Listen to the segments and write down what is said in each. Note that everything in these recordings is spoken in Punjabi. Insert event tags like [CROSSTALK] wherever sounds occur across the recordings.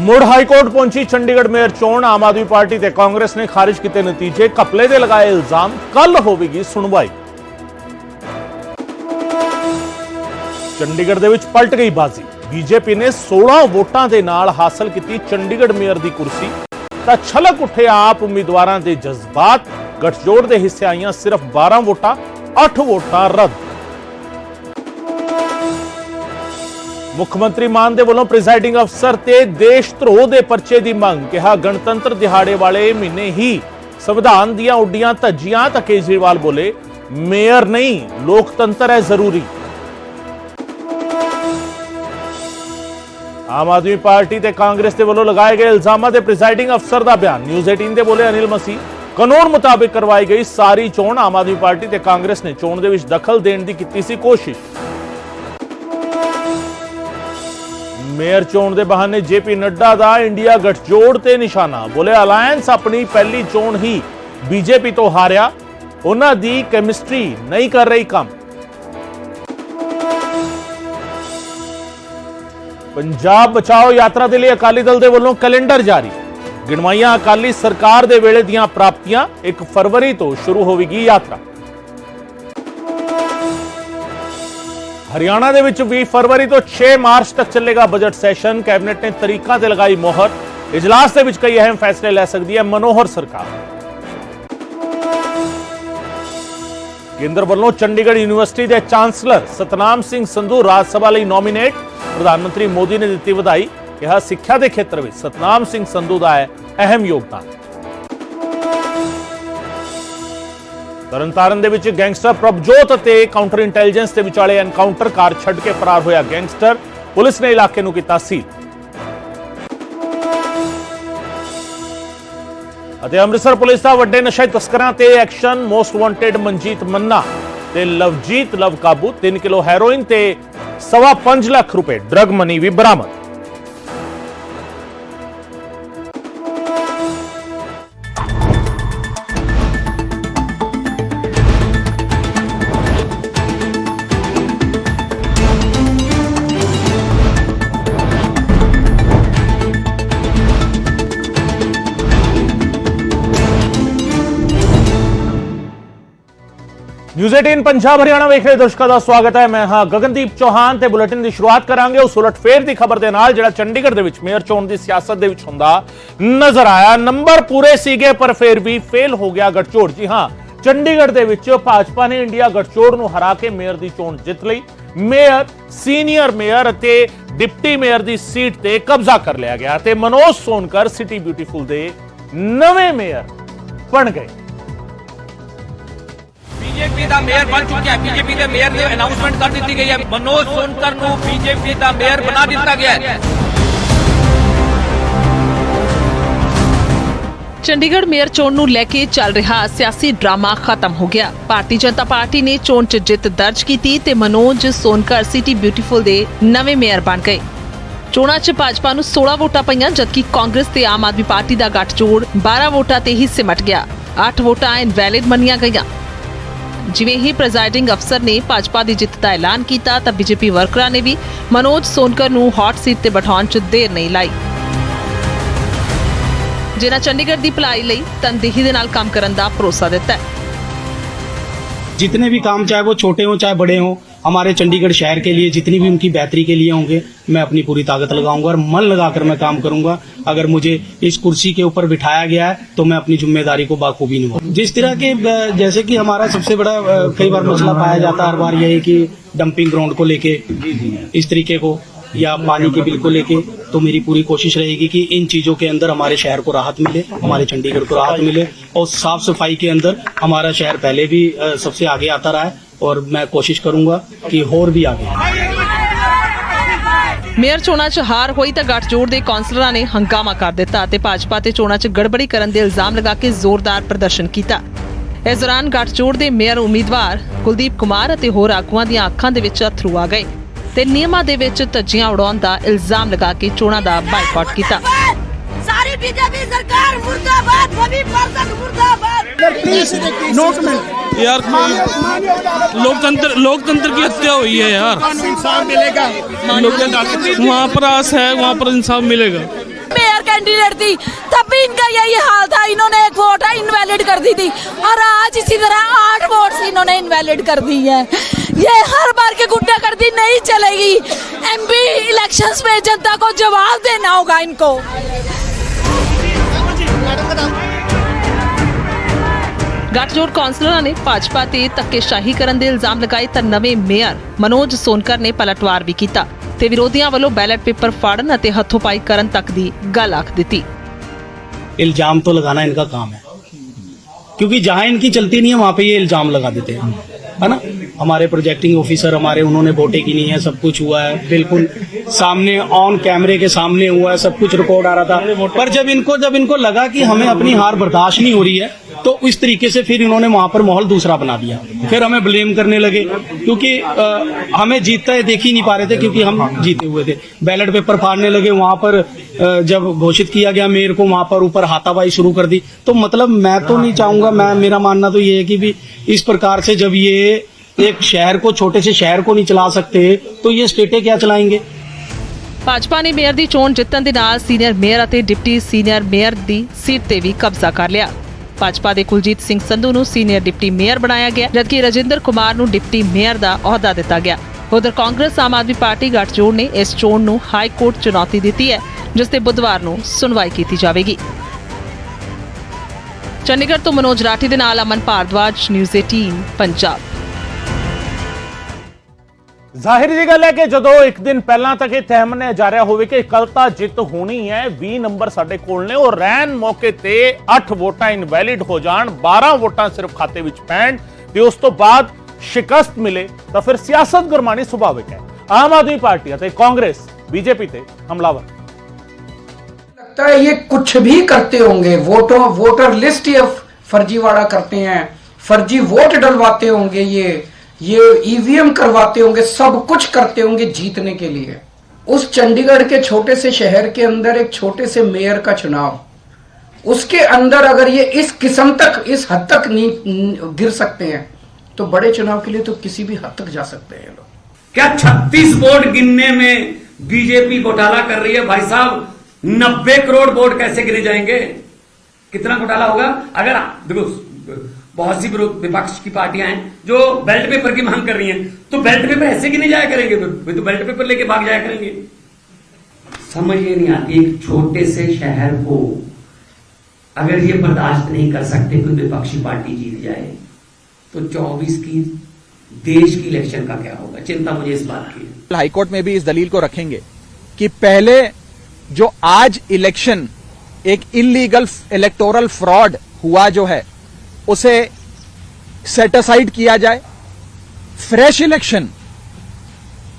ਮੁੜ ਹਾਈ ਕੋਰਟ ਪਹੁੰਚੀ ਚੰਡੀਗੜ੍ਹ ਮੇਅਰ ਚੋਣ, ਆਮ ਆਦਮੀ ਪਾਰਟੀ ਤੇ ਕਾਂਗਰਸ ਨੇ ਖਾਰਿਜ ਕੀਤੇ ਨਤੀਜੇ। ਕਪਲੇ ਦੇ ਲਗਾਏ ਇਲਜ਼ਾਮ ਕੱਲ ਹੋਵੇਗੀ ਸੁਣਵਾਈ। ਚੰਡੀਗੜ੍ਹ ਦੇ ਵਿੱਚ ਪਲਟ ਗਈ ਬਾਜ਼ੀ। ਬੀਜੇਪੀ ਨੇ 16 ਵੋਟਾਂ ਦੇ ਨਾਲ ਹਾਸਲ ਕੀਤੀ ਚੰਡੀਗੜ੍ਹ ਮੇਅਰ ਦੀ ਕੁਰਸੀ। ਤਾਂ ਛਲਕ ਉੱਠੇ ਆਪ ਉਮੀਦਵਾਰਾਂ ਦੇ ਜਜ਼ਬਾਤ। ਗਠਜੋੜ ਦੇ ਹਿੱਸੇ ਆਈਆਂ ਸਿਰਫ 12 ਵੋਟਾਂ 8 ਵੋਟਾਂ ਰੱਦ। ਮੁੱਖ ਮੰਤਰੀ ਮਾਨ ਦੇ ਵੱਲੋਂ ਪ੍ਰੀਜ਼ਾਈਡਿੰਗ ਅਫਸਰ ਤੇ ਦੇਸ਼ ਧਰੋਹ ਦੇ ਪਰਚੇ ਦੀ ਮੰਗ ਕਿਹਾ। ਗਣਤੰਤਰ ਦਿਹਾੜੇ ਵਾਲੇ ਮਹੀਨੇ ਹੀ ਸੰਵਿਧਾਨ ਦੀਆਂ ਉੱਡੀਆਂ ਧੱਜੀਆਂ ਤਾਂ ਕੇਜਰੀਵਾਲ ਬੋਲੇ, ਮੇਅਰ ਨਹੀਂ, ਲੋਕਤੰਤਰ ਹੈ ਜ਼ਰੂਰੀ। ਆਮ ਆਦਮੀ ਪਾਰਟੀ ਤੇ ਕਾਂਗਰਸ ਦੇ ਵੱਲੋਂ ਲਗਾਏ ਗਏ ਇਲਜ਼ਾਮਾਂ ਦੇ ਪ੍ਰੀਜ਼ਾਈਡਿੰਗ ਅਫਸਰ ਦਾ ਬਿਆਨ। ਨਿਊਜ਼ 18 ਦੇ ਬੋਲੇ ਅਨਿਲ ਮਸੀਹ, ਕਾਨੂੰਨ ਮੁਤਾਬਿਕ ਕਰਵਾਈ ਗਈ ਸਾਰੀ ਚੋਣ। ਆਮ ਆਦਮੀ ਪਾਰਟੀ ਤੇ ਕਾਂਗਰਸ ਨੇ ਚੋਣ ਦੇ ਵਿੱਚ ਦਖਲ ਦੇਣ ਦੀ ਕੀਤੀ ਸੀ ਕੋਸ਼ਿਸ਼। ਮੇਅਰ ਚੋਣ ਦੇ ਬਹਾਨੇ ਜੇਪੀ ਨੱਡਾ ਦਾ ਇੰਡੀਆ ਗਠਜੋੜ ਤੇ ਨਿਸ਼ਾਨਾ। ਬੋਲੇ ਅਲਾਈਅੰਸ ਆਪਣੀ ਪਹਿਲੀ ਚੋਣ ਹੀ ਬੀਜੇਪੀ ਤੋਂ ਹਾਰਿਆ। ਉਹਨਾਂ ਦੀ ਕੈਮਿਸਟਰੀ ਨਹੀਂ ਕਰ ਰਹੀ ਕੰਮ। ਪੰਜਾਬ ਬਚਾਓ ਯਾਤਰਾ ਦੇ ਲਈ ਅਕਾਲੀ ਦਲ ਦੇ ਵੱਲੋਂ ਕੈਲੰਡਰ ਜਾਰੀ। ਗਿਣਵਾਈਆਂ ਅਕਾਲੀ ਸਰਕਾਰ ਦੇ ਵੇਲੇ ਦੀਆਂ ਪ੍ਰਾਪਤੀਆਂ 1 ਫਰਵਰੀ ਤੋਂ ਸ਼ੁਰੂ ਹੋਵੇਗੀ ਯਾਤਰਾ। ਹਰਿਆਣਾ ਦੇ ਵਿੱਚ 20 ਫਰਵਰੀ ਤੋਂ 6 ਮਾਰਚ ਤੱਕ ਚੱਲੇਗਾ ਬਜਟ ਸੈਸ਼ਨ। ਕੈਬਨਿਟ ਨੇ ਤਰੀਕਾਂ ਤੇ ਲਗਾਈ ਮੋਹਰ। ਇਜਲਾਸ ਦੇ ਵਿੱਚ ਕਈ ਅਹਿਮ ਫੈਸਲੇ ਲੈ ਸਕਦੀ ਹੈ ਮਨੋਹਰ ਸਰਕਾਰ। ਕੇਂਦਰ ਵੱਲੋਂ ਚੰਡੀਗੜ੍ਹ ਯੂਨੀਵਰਸਿਟੀ ਦੇ ਚਾਂਸਲਰ ਸਤਨਾਮ ਸਿੰਘ ਸੰਧੂ ਰਾਜ ਸਭਾ ਲਈ ਨੋਮੀਨੇਟ। ਪ੍ਰਧਾਨ ਮੰਤਰੀ ਮੋਦੀ ਨੇ ਦਿੱਤੀ ਵਧਾਈ। ਕਿਹਾ, ਸਿੱਖਿਆ ਦੇ ਖੇਤਰ ਵਿੱਚ ਸਤਨਾਮ ਸਿੰਘ ਸੰਧੂ ਦਾ ਹੈ ਅਹਿਮ ਯੋਗਦਾਨ। ਤਰਨਤਾਰਨ ਦੇ ਵਿੱਚ ਗੈਂਗਸਟਰ ਪ੍ਰਭਜੋਤ ਅਤੇ ਕਾਊਂਟਰ ਇੰਟੈਲੀਜੈਂਸ ਦੇ ਵਿਚਾਲੇ ਐਨਕਾਊਂਟਰ ਕਾਰ ਛੱਡ ਕੇ ਫਰਾਰ ਹੋਇਆ ਗੈਂਗਸਟਰ। ਪੁਲਿਸ ਨੇ ਇਲਾਕੇ ਨੂੰ ਕੀਤਾ ਸੀਲ। ਅਤੇ ਅੰਮ੍ਰਿਤਸਰ ਪੁਲਿਸ ਦਾ ਵੱਡੇ ਨਸ਼ਾ ਤਸਕਰਾਂ ਤੇ action most wanted Manjit Manna ਤੇ ਲਵਜੀਤ ਲਵ ਕਾਬੂ 3 ਕਿਲੋ ਹੈਰੋਇਨ ਤੇ ਸਵਾ 5 ਲੱਖ ਰੁਪਏ ਡਰਗ ਮਨੀ ਵੀ ਬਰਾਮਦ। ਨਿਊਜ਼ 18 ਪੰਜਾਬ ਹਰਿਆਣਾ ਵੇਖ ਰਹੇ ਦਰਸ਼ਕਾਂ ਦਾ ਸਵਾਗਤ ਹੈ। ਮੈਂ ਹਾਂ ਗਗਨਦੀਪ ਚੌਹਾਨ ਤੇ ਬੁਲੇਟਿਨ ਦੀ ਸ਼ੁਰੂਆਤ ਕਰਾਂਗੇ। ਉਸ ਉਲਟਫੇਰ ਦੀ ਖਬਰ ਦੇ ਨਾਲ ਜਿਹੜਾ ਚੰਡੀਗੜ੍ਹ ਦੇ ਵਿੱਚ ਮੇਅਰ ਚੋਣ ਦੀ ਸਿਆਸਤ ਦੇ ਵਿੱਚ ਹੁੰਦਾ ਨਜ਼ਰ ਆਇਆ। ਨੰਬਰ ਪੂਰੇ ਸੀਗੇ ਪਰ ਫਿਰ ਵੀ ਫੇਲ ਹੋ ਗਿਆ ਗਠਜੋੜ। ਜੀ ਹਾਂ, ਚੰਡੀਗੜ੍ਹ ਦੇ ਵਿੱਚ ਭਾਜਪਾ ਨੇ ਇੰਡੀਆ ਗਠਜੋੜ ਨੂੰ ਹਰਾ ਕੇ ਮੇਅਰ ਦੀ ਚੋਣ ਜਿੱਤ ਲਈ। ਮੇਅਰ, ਸੀਨੀਅਰ ਮੇਅਰ ਅਤੇ ਡਿਪਟੀ ਮੇਅਰ ਦੀ ਸੀਟ ਤੇ ਕਬਜ਼ਾ ਕਰ ਲਿਆ ਗਿਆ ਤੇ ਮਨੋਜ ਸੋਨਕਰ ਸਿਟੀ ਬਿਊਟੀਫੁਲ ਦੇ ਨਵੇਂ ਮੇਅਰ ਬਣ ਗਏ। ਬੀਜੇਪੀ ਦਾ ਮੇਅਰ ਬਣ ਚੁੱਕਿਆ ਹੈ। ਬੀਜੇਪੀ ਦੇ ਮੇਅਰ ਦੀ ਅਨਾਉਂਸਮੈਂਟ ਕਰ ਦਿੱਤੀ ਗਈ ਹੈ। ਮਨੋਜ ਸੋਨਕਰ ਨੂੰ ਬੀਜੇਪੀ ਦਾ ਮੇਅਰ ਬਣਾ ਦਿੱਤਾ ਗਿਆ ਹੈ। ਚੰਡੀਗੜ੍ਹ ਮੇਅਰ ਚੋਣ ਨੂੰ ਲੈ ਕੇ ਚੱਲ ਰਿਹਾ ਸਿਆਸੀ ਡਰਾਮਾ ਖਤਮ ਹੋ ਗਿਆ। ਭਾਰਤੀ ਜਨਤਾ ਪਾਰਟੀ ਨੇ ਚੋਣ 'ਚ ਜਿੱਤ ਦਰਜ ਕੀਤੀ ਤੇ ਮਨੋਜ ਸੋਨਕਰ ਸਿਟੀ ਬਿਊਟੀਫੁਲ ਦੇ ਨਵੇਂ ਮੇਅਰ ਬਣ ਗਏ। ਚੋਣਾਂ 'ਚ ਭਾਜਪਾ ਨੂੰ 16 ਵੋਟਾਂ ਪਈਆਂ, ਜਦਕਿ ਕਾਂਗਰਸ ਤੇ ਆਮ ਆਦਮੀ ਪਾਰਟੀ ਦਾ ਗੱਠਜੋੜ 12 ਵੋਟਾਂ ਤੇ ਹੀ ਸਿਮਟ ਗਿਆ। 8 ਵੋਟਾਂ ਇਨਵੈਲਿਡ ਮੰਨੀਆਂ ਗਈਆਂ। ਜਿਵੇਂ ਹੀ ਪ੍ਰੈਜ਼ਾਈਡਿੰਗ ਅਫਸਰ ਨੇ ਭਾਜਪਾ ਦੀ ਜਿੱਤ ਦਾ ਐਲਾਨ ਕੀਤਾ ਤਾਂ ਬੀਜੇਪੀ ਵਰਕਰਾਂ ਨੇ ਵੀ ਮਨੋਜ ਸੋਨਕਰ ਨੂੰ ਹੌਟ ਸੀਟ ਤੇ ਬਿਠਾਉਣ 'ਚ ਦੇਰ ਨਹੀਂ ਲਾਈ ਜਿਨ੍ਹਾਂ ਚੰਡੀਗੜ੍ਹ ਦੀ ਭਲਾਈ ਲਈ ਤਨਦੇਹੀ ਦੇ ਨਾਲ ਕੰਮ ਕਰਨ ਦਾ ਭਰੋਸਾ ਦਿੱਤਾ ਹੈ जितने भी काम चाहे वो छोटे हों चाहे बड़े हों हमारे चंडीगढ़ शहर के लिए जितनी भी उनकी बेहतरी के लिए होंगे, मैं अपनी पूरी ताकत लगाऊँगा और मन लगाकर मैं काम करूँगा। अगर मुझे इस कुर्सी के ऊपर बिठाया गया है तो मैं अपनी ज़िम्मेदारी को बाखूबी निभाऊँगा। जिस तरह के जैसे कि हमारा सबसे बड़ा कई बार मसला पाया जाता है, हर बार यही कि डंपिंग ग्राउंड को लेके, इस तरीके को, या पानी के बिल को लेके तो मेरी पूरी कोशिश रहेगी कि इन चीज़ों के अंदर हमारे शहर को राहत मिले, हमारे चंडीगढ़ को राहत मिले, और साफ़ सफ़ाई के अंदर हमारा शहर पहले भी सबसे आगे आता रहा है। ਔਰ ਮੈਂ ਕੋਸ਼ਿਸ਼ ਕਰੂੰਗਾ ਕਿ ਹੋਰ ਵੀ ਆਗੇ ਮੇਅਰ ਚੋਣਾਂ 'ਚ ਹਾਰ ਹੋਈ ਤਾਂ ਗੱਠਜੋੜ ਦੇ ਕੌਂਸਲਰਾਂ ਨੇ ਹੰਗਾਮਾ ਕਰ ਦਿੱਤਾ ਤੇ ਭਾਜਪਾ ਤੇ ਚੋਣਾਂ 'ਚ ਗੜਬੜੀ ਕਰਨ ਦੇ ਇਲਜ਼ਾਮ ਲਗਾ ਕੇ ਜ਼ੋਰਦਾਰ ਪ੍ਰਦਰਸ਼ਨ ਕੀਤਾ ਇਸ ਦੌਰਾਨ ਗੱਠਜੋੜ ਦੇ ਮੇਅਰ ਉਮੀਦਵਾਰ ਕੁਲਦੀਪ ਕੁਮਾਰ ਅਤੇ ਹੋਰ ਆਗੂਆਂ ਦੀਆਂ ਅੱਖਾਂ ਦੇ ਵਿੱਚ ਅਥਰੂ ਆ ਗਏ ਤੇ ਨਿਯਮਾਂ ਦੇ ਵਿੱਚ ਧੱਜੀਆਂ ਉਡਾਉਣ ਦਾ ਇਲਜ਼ਾਮ ਲਗਾ ਕੇ ਚੋਣਾਂ ਦਾ ਬਾਈਕਾਟ ਕੀਤਾ सारी बीजेपी सरकार मुर्दाबाद बबी पार्षद मुर्दाबाद। यार लोकतंत्र लोकतंत्र की हत्या हुई है यार। इंसाफ मिलेगा। वहाँ पर आस है वहाँ पर इंसाफ मिलेगा। मेयर कैंडिडेट थी तब भी इनका यही हाल था। इन्होंने एक वोट है इनवैलिड कर दी थी। और आज इसी तरह आठ वोट इन्होंने इनवैलिड कर दी है। ये हर बार की गुंडागर्दी नहीं चलेगी। एमपी इलेक्शंस में जनता को जवाब देना होगा इनको। ਗੱਠਜੋੜ ਕੌਂਸਲਰਾਂ ਨੇ ਭਾਜਪਾ ਤੇ ਧੱਕੇਸ਼ਾਹੀ ਕਰਨ ਦੇ ਇਲਜ਼ਾਮ ਲਗਾਏ ਤਾਂ ਨਵੇਂ ਮੇਅਰ ਮਨੋਜ ਸੋਨਕਰ ਨੇ ਪਲਟਵਾਰ ਵੀ ਕੀਤਾ ਤੇ ਵਿਰੋਧੀਆਂ ਵੱਲੋਂ ਬੈਲਟ ਪੇਪਰ ਫਾੜਨ ਅਤੇ ਹੱਥੋਂਪਾਈ ਕਰਨ ਤੱਕ ਦੀ ਗੱਲ ਆਖ ਦਿੱਤੀ इल्जाम तो लगाना इनका काम है क्योंकि जहां इनकी चलती नहीं है वहां पे ये इल्जाम लगा देते हैं है ना? हमारे प्रोजेक्टिंग ऑफिसर हमारे उन्होंने वोटें की नहीं है, सब कुछ हुआ है। बिल्कुल सामने ऑन कैमरे के सामने हुआ है, सब कुछ रिकॉर्ड आ रहा था। पर जब इनको जब इनको लगा कि हमें अपनी हार बर्दाश्त नहीं हो रही है तो इस तरीके से फिर इन्होंने वहाँ पर माहौल दूसरा बना दिया। फिर हमें ब्लेम करने लगे, क्योंकि हमें जीतता है देख ही नहीं पा रहे थे, क्योंकि हम जीते हुए थे। बैलेट पेपर फाड़ने लगे, वहाँ पर जब घोषित किया गया मेयर को वहां पर ऊपर हाथापाई शुरू कर दी तो मतलब मैं तो नहीं चाहूंगा मैं मेरा मानना तो ये है कि भी इस प्रकार से जब ये एक शहर को छोटे से शहर को नहीं चला सकते तो ये स्टेटें क्या चलाएंगे ਭਾਜਪਾ ਨੇ ਮੇਅਰ ਦੀ ਚੋਣ ਜਿੱਤਣ ਦੇ ਨਾਲ ਸੀਨੀਅਰ ਮੇਅਰ ਅਤੇ ਡਿਪਟੀ ਸੀਨੀਅਰ ਮੇਅਰ ਦੀ ਸੀਟ ਤੇ ਵੀ ਕਬਜ਼ਾ ਕਰ ਲਿਆ ਭਾਜਪਾ ਦੇ ਕੁਲਜੀਤ ਸਿੰਘ ਸੰਧੂ ਨੂੰ ਸੀਨੀਅਰ ਡਿਪਟੀ ਮੇਅਰ ਬਣਾਇਆ ਗਿਆ ਜਦਕਿ ਰਜਿੰਦਰ ਕੁਮਾਰ ਨੂੰ ਡਿਪਟੀ ਮੇਅਰ ਦਾ ਅਹੁਦਾ ਦਿੱਤਾ ਗਿਆ ਉਧਰ ਕਾਂਗਰਸ ਆਮ ਆਦਮੀ ਪਾਰਟੀ ਗੱਠਜੋੜ ਨੇ ਇਸ ਚੋਣ ਨੂੰ ਹਾਈ ਕੋਰਟ ਚੁਣੌਤੀ ਦਿੱਤੀ ਹੈ, ਜਿਸ ਤੇ ਬੁੱਧਵਾਰ ਨੂੰ ਸੁਣਵਾਈ ਕੀਤੀ ਜਾਵੇਗੀ। ਚੰਡੀਗੜ੍ਹ ਤੋਂ ਮਨੋਜ ਰਾਠੀ ਦੇ ਨਾਲ ਅਮਨ ਭਾਰਦਵਾਜ, ਨਿਊਜ਼ 18 ਪੰਜਾਬ। ਜ਼ਾਹਿਰ ਜੀ ਗੱਲ ਹੈ ਕਿ ਜਦੋਂ ਇੱਕ ਦਿਨ ਪਹਿਲਾਂ ਤੱਕ ਇਹ ਤਹਿ ਮੰਨਿਆ ਜਾ ਰਿਹਾ ਹੋਵੇ ਕਿ ਕੱਲ ਤਾਂ ਜਿੱਤ ਹੋਣੀ ਹੈ 20 ਨੰਬਰ ਸਾਡੇ ਕੋਲ ਨੇ, ਉਹ ਰੈਨ ਮੌਕੇ ਤੇ 8 ਵੋਟਾਂ ਇਨਵੈਲਿਡ ਹੋ ਜਾਣ 12 ਵੋਟਾਂ ਸਿਰਫ ਖਾਤੇ ਵਿੱਚ ਪੈਣ, ਤੇ ਉਸ ਤੋਂ ਬਾਅਦ शिकस्त मिले तो फिर सियासत गुरमाणी स्वाभाविक है। आम आदमी पार्टी कांग्रेस, बीजेपी से हमलावर। लगता है ये कुछ भी करते होंगे, वोटो, वोटर लिस्ट ये फर्जीवाड़ा करते हैं, फर्जी वोट डलवाते होंगे ये ये ईवीएम करवाते होंगे, सब कुछ करते होंगे जीतने के लिए। उस चंडीगढ़ के छोटे से शहर के अंदर एक छोटे से मेयर का चुनाव, उसके अंदर अगर ये इस किस्म तक, इस हद तक गिर सकते हैं तो बड़े चुनाव के लिए तो किसी भी हद तक जा सकते हैं लोग। क्या 36 वोट गिनने में बीजेपी घोटाला कर रही है? भाई साहब 90 करोड़ वोट कैसे गिने जाएँगे? कितना घोटाला होगा? अगर देखो, बहुत सी विपक्ष की पार्टियाँ हैं जो बेल्ट पेपर की मांग कर रही हैं। तो बेल्ट पेपर ऐसे गिने जाया करेंगे? तो बेल्ट पेपर लेके भाग जाया करेंगे। समझ ये नहीं आती एक छोटे से शहर को अगर ये बर्दाश्त नहीं कर सकते, कोई विपक्षी पार्टी जीत जाए। तो 24 की देश की इलेक्शन का क्या होगा? चिंता मुझे इस बात की है। हाईकोर्ट में भी इस दलील को रखेंगे कि पहले जो आज इलेक्शन एक इलीगल इलेक्टोरल फ्रॉड हुआ जो है, उसे सेट असाइड किया जाए। Fresh election